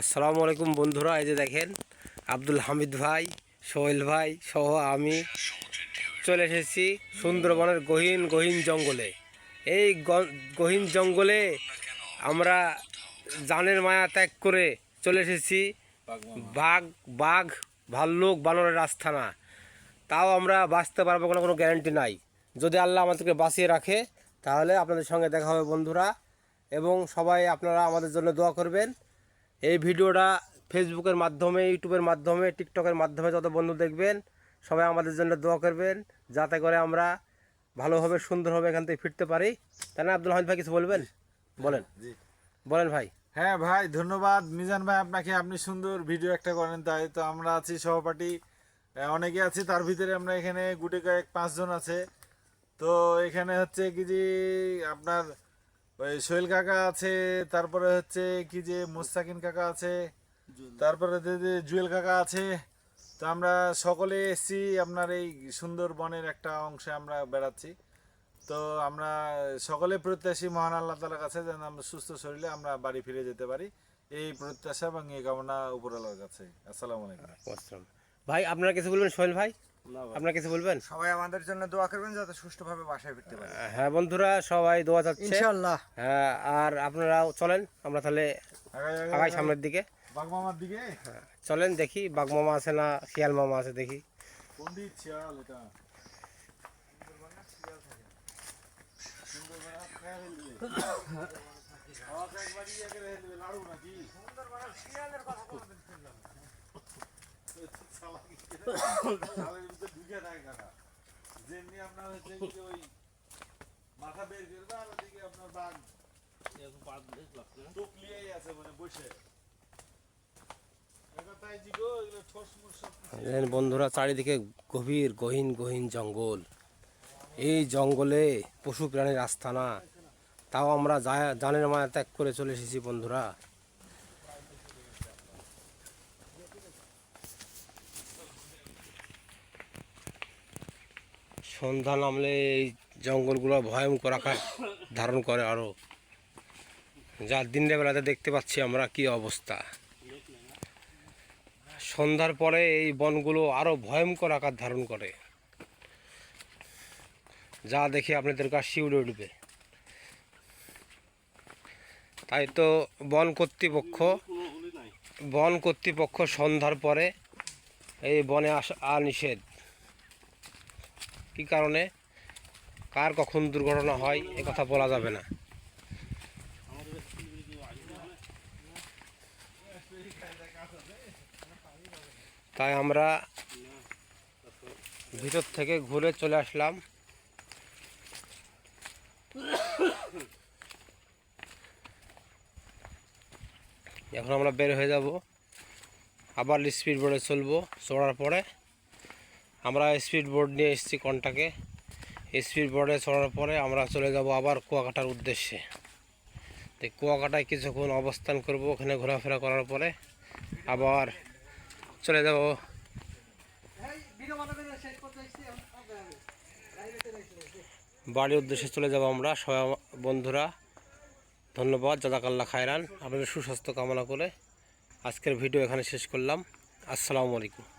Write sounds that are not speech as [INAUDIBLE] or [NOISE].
আসসালামু আলাইকুম বন্ধুরা, এই যে দেখেন আব্দুল হামিদ ভাই, সোহেল ভাই সহ আমি চলে এসেছি সুন্দরবনের গহীন গহীন জঙ্গলে। এই গহীন জঙ্গলে আমরা জানের মায়া ত্যাগ করে চলে এসেছি বাঘ বাঘ, ভাল্লুক, বানরের আস্থানা তাও আমরা বাঁচতে পারব কোনো কোনো গ্যারান্টি নাই। যদি আল্লাহ আমাদেরকে বাঁচিয়ে রাখে, তাহলে আপনাদের সঙ্গে দেখা হবে বন্ধুরা। এবং সবাই আপনারা আমাদের জন্য দোয়া করবেন। এই ভিডিওটা ফেসবুকের মাধ্যমে ইউটিউবের মাধ্যমে টিকটকের মাধ্যমে যত বন্ধু দেখবেন সবাই আমাদের জন্য দোয়া করবেন যাতে করে আমরা ভালোভাবে সুন্দরভাবে এখান থেকে ফিরতে পারি। তাই না আব্দুল হামিদ ভাই কিছু বলবেন? বলেন। জি। বলেন ভাই। হ্যাঁ ভাই ধন্যবাদ। মিজান ভাই আপনাকে আপনি সুন্দর ভিডিও একটা করেন তাই তো আমরা আছি সহপাঠী। অনেকে আছি তার ভিতরে আমরা এখানে গুটে কয়েক পাঁচজন আছে। তো এখানে হচ্ছে কি যে আপনার ওই সোহেল কাকা আছে তারপরে হচ্ছে কি যে মুস্তাকিন কাকা আছে তারপরে জুয়েল কাকা আছে তো আমরা সকলে এসছি আপনার এই সুন্দর বনের একটা অংশে আমরা বেড়াচ্ছি। তো আমরা সকলে প্রত্যাশী মহান আল্লাহ তালার কাছে যেন আমরা সুস্থ শরীরে আমরা বাড়ি ফিরে যেতে পারি। এই প্রত্যাশা এবং এই কামনা উপরালার কাছে। আসসালামু আলাইকুম। ভাই আপনারা কিছু বলবেন? সোহেল ভাই? আপনারা কিছু বলবেন? সবাই আমাদের জন্য দোয়া করবেন যাতে সুষ্ঠুভাবে বাসায় ফিরতে পারি। হ্যাঁ বন্ধুরা সবাই দোয়া যাচ্ছে। ইনশাআল্লাহ। হ্যাঁ আর আপনারাও চলেন আমরা তাহলে আগাই সামনের দিকে। বাগমামার দিকে? চলেন দেখি বাঘ মামা আছে না শিয়াল মামা আছে দেখি। কোন দিক শিয়াল এটা। [LAUGHS] যেমনি আপনার হচ্ছে যে ওই মাথা বের করবে আর ওদিকে আপনার বাঘ টুকলিয়াই আছে মানে বসে। এটা তাই জিগো এগুলো ঠোস মোস সব দেখেন বন্ধুরা চারিদিকে গভীর গহীন গহীন জঙ্গল। এই জঙ্গলে পশু প্রাণীর আস্থানা তাও আমরা যা- জানের মায়া ত্যাগ করে চলে এসেছি বন্ধুরা। সন্ধ্যা নামলে এই জঙ্গলগুলো ভয়ঙ্কর আকার ধারণ করে আরও যা দিনের বেলাতে দেখতে পাচ্ছি আমরা কি অবস্থা। সন্ধ্যার পরে এই বনগুলো আরও ভয়ঙ্কর আকার ধারণ করে। যা দেখে আপনাদের কাছে শিউরে উঠবে। তাই তো বন কর্তৃপক্ষ বন কর্তৃপক্ষ সন্ধ্যার পরে এই বনে আসা নিষেধ। কি কারণে? কার কখন দুর্ঘটনা হয়, এ কথা বলা যাবে না। তাই আমরা ভিতর থেকে ঘুরে চলে আসলাম। এখন আমরা বের হয়ে যাব। আবার স্পিড বোর্ডে চলবো, চড়ার পরে। আমরা স্পিড বোর্ড নিয়ে এসেছি কন্টাকে। স্পিড বোর্ডে চড়ার পরে আমরা চলে যাব আবার কুয়াকাটার উদ্দেশ্যে। তো কুয়াকাটায় কিছুক্ষণ অবস্থান করব, ওখানে ঘোরাফেরা করার পরে আবার চলে যাব। বাড়ির উদ্দেশ্যে চলে যাব আমরা। সবাই বন্ধুরা, ধন্যবাদ জাদাকাল্লা খায়রান। আপনাদের সুস্বাস্থ্য কামনা করে আজকের ভিডিও এখানে শেষ করলাম। আসসালামু আলাইকুম।